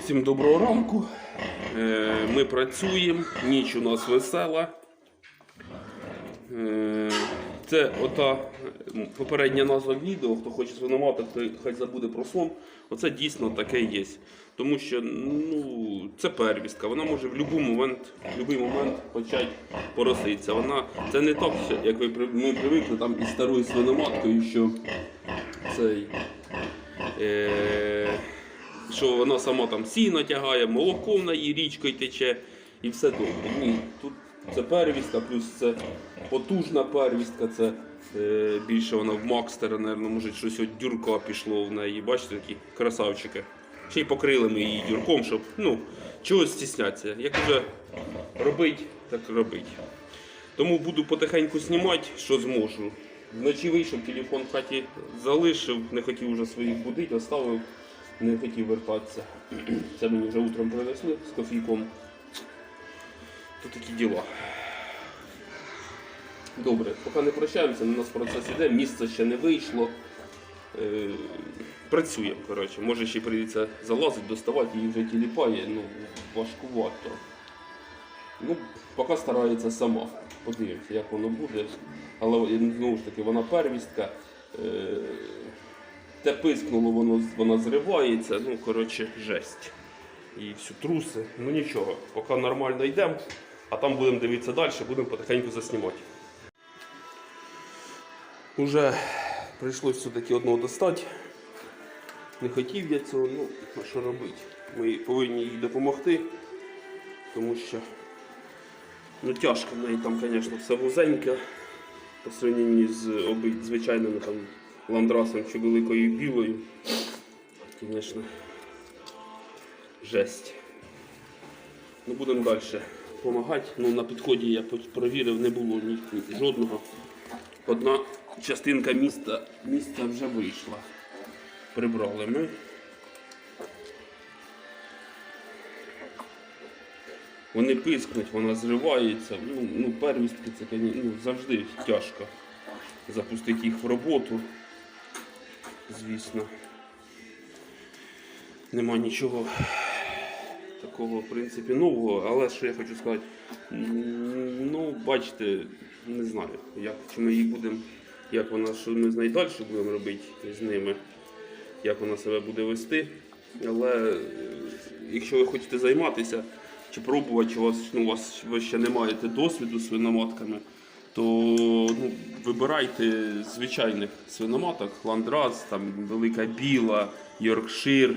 Всім доброго ранку. Е, Ми працюємо, ніч у нас весела. Е, Це ота попередня назва відео. Хто хоче свиномати, той хай забуде про сон. Оце дійсно таке є. Тому що ну, це первістка. Вона може в будь-який момент, момент почати пороситися. Вона це не так, як ви ми привикли там із старою свиноматкою, що цей. Е, що вона сама там сіно тягає, молоко в неї річкою тече і все добре. Ні, тут це первістка, плюс це потужна первістка, це е, більше вона в Макстера, мабуть, може щось от дюрка пішло в неї. Бачите, такі красавчики. Ще й покрили ми її дюрком, щоб ну, чогось стіснятися. Як вже робить, так робить. Тому буду потихеньку знімати, що зможу. Вночі вийшов, телефон в хаті залишив, не хотів вже своїх будити, оставив, не хотів вертатися. Це мені вже утром принесли з кофійком. То такі діла. Добре, поки не прощаємося, у нас процес іде, місце ще не вийшло. Е, працюємо, коротше. Може ще прийдеться залазити, доставати, її вже тіліпає, ну важкувато. Ну, поки старається сама. Подивимося, як воно буде. Але знову ж таки, вона первістка. Е, те пискнуло, воно, вона зривається. Ну, коротше, жесть. І всю труси. Ну нічого, поки нормально йдемо, а там будемо дивитися далі, будемо потихеньку заснімати. Уже прийшлось все-таки одного достати. Не хотів я цього, ну, а що робити? Ми повинні їй допомогти, тому що Ну тяжко в неї там, звісно, все вузеньке по сравненні з звичайними там ландрасом чи великою білою. Звісно, жесть. Ну будемо далі допомагати. Ну, на підході я провірив, не було ні, ні- жодного. Одна частинка міста, місця вже вийшла. Прибрали ми. Вони пискнуть, вона зривається. Ну, ну первістки це ну, завжди тяжко запустити їх в роботу. Звісно. Нема нічого такого, в принципі, нового, але що я хочу сказати, ну, бачите, не знаю, як, чи ми їх будемо, як вона, що ми з нею далі будемо робити з ними, як вона себе буде вести. Але е, якщо ви хочете займатися чи пробувати, чи у вас, ну, у вас ви ще не маєте досвіду з свиноматками, то ну, вибирайте звичайних свиноматок, ландраз, там велика біла, Йоркшир.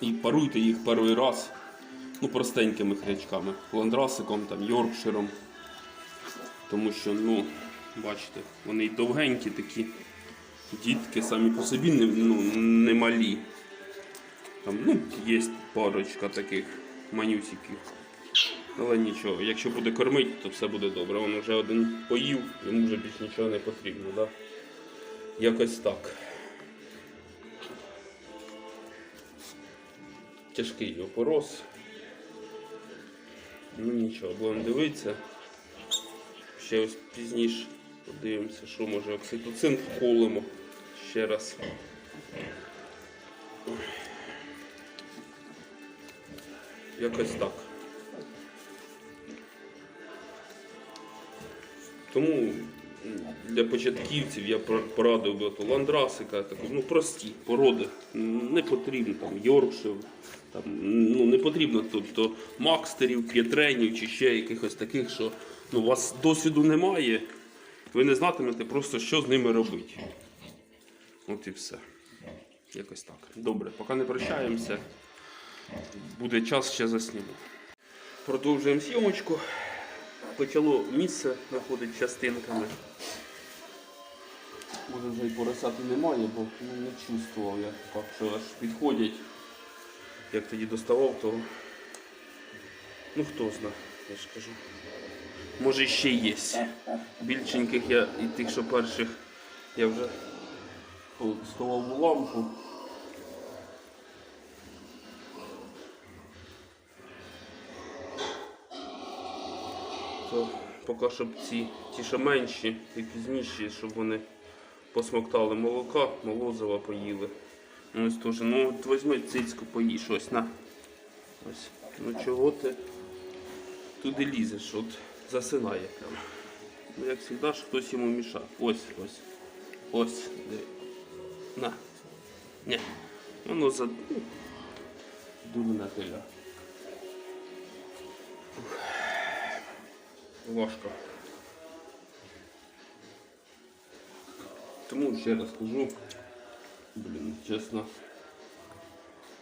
І паруйте їх перший раз ну, простенькими хрячками, ландрасиком, там, Йоркширом. Тому що, ну, бачите, вони й довгенькі такі. Дітки самі по собі не, ну, не малі. Там, ну, є парочка таких манюсиків. Але нічого, якщо буде кормити, то все буде добре. Він вже один поїв, йому вже більш нічого не потрібно. Да? Якось так. Тяжкий опорос. Ну нічого, будемо дивитися. Ще ось пізніше подивимося, що може окситоцин вколимо ще раз. Якось так. Тому для початківців я порадив би ландрасика, таку, ну прості породи. Не потрібно там Йоркшир, там, ну, не потрібно тобто макстерів, п'єтренів чи ще якихось таких, що ну, у вас досвіду немає, ви не знатимете просто, що з ними робити. От і все. Якось так. Добре, поки не прощаємося. Буде час ще засніму. Продовжуємо зйомочку. Почало місце знаходить частинками. Може вже й поросяти немає, бо ну, не чувствував я так, що аж підходять. Як тоді доставав, то ну хто знає, я ж кажу. Може ще є. Більшеньких я і тих, що перших я вже сховав у лампу. То поки щоб ці ті, що менші і пізніші, щоб вони посмоктали молока, молозива поїли. Ось теж. Ну от візьми цицьку поїж, ось на. Ось. Ну чого ти туди лізеш? От засинає прямо. Ну, як завжди, хтось йому мішав. Ось, ось. Ось. диви. На. Ні. Воно за. Ну, дурна теля. Важко. Тому ще раз кажу, блін, чесно,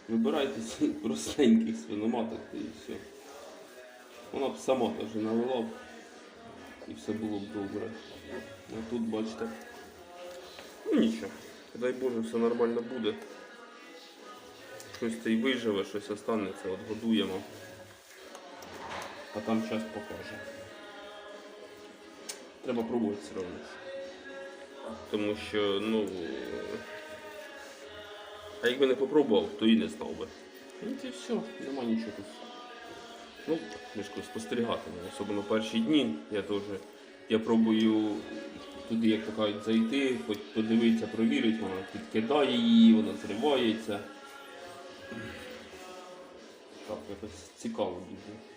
вибирайте простеньких свиноматок і все. Вона б сама теж навела б і все було б добре. А тут бачите. Ну нічого. Дай Боже, все нормально буде. Щось та й виживе, щось останеться, от годуємо. А там час покаже. Треба пробувати все одно. Тому що, ну. А якби не попробував, то і не знав би. Ну це все, нема нічого. Ну, мішко спостерігатиму, особливо перші дні. Я теж я пробую туди, як то кажуть, зайти, хоч подивитися, провірити, вона підкидає її, вона зривається. Так, якось цікаво дуже.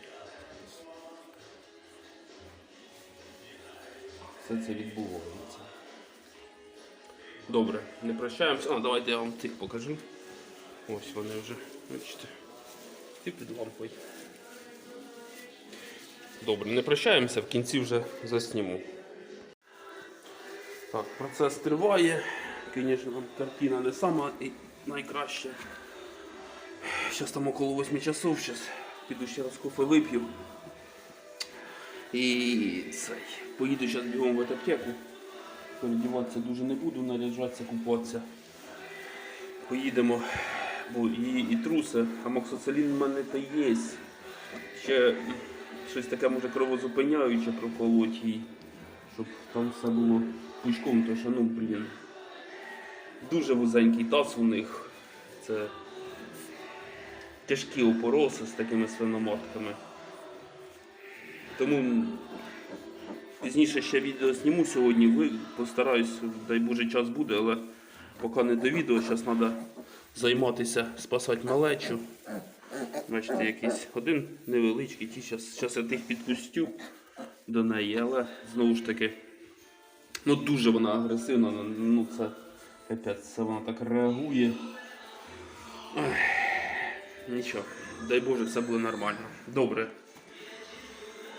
Все це відбувається. Добре, не прощаємося. А, давайте я вам цих покажу. Ось вони вже, бачите. Ти під лампою. Добре, не прощаємося, в кінці вже засніму. Так, процес триває. Звісно, там картина не сама і найкраща. Зараз там около 8 часов, зараз піду ще раз кофе вип'ю. І цей. Поїду зараз бігом в аптеку. Передіватися дуже не буду, наряджатися, купатися. Поїдемо, бо і, і труси, амоксоцилін в мене та є. Ще щось таке може кровозупиняюче проколоть їй, щоб там все було пучком, то що ну, блін. Дуже вузенький таз у них. Це тяжкі опороси з такими свиноматками. Тому пізніше ще відео зніму сьогодні. Ви постараюсь, дай Боже, час буде, але поки не до відео, зараз треба займатися, спасати малечу. Бачите, якийсь один невеличкий, ті зараз, я тих підпустю до неї, але знову ж таки, ну дуже вона агресивна, ну це капець, це вона так реагує. Ой, нічого, дай Боже, все буде нормально. Добре.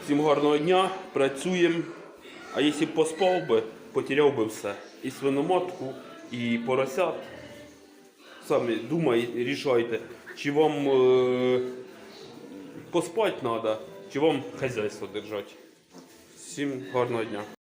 Всім гарного дня, працюємо. А якщо б поспав би, потеряв би все. І свиноматку, і поросят. Самі думайте, рішайте, чи вам е, поспати треба, чи вам хазяйство держати. Всім гарного дня.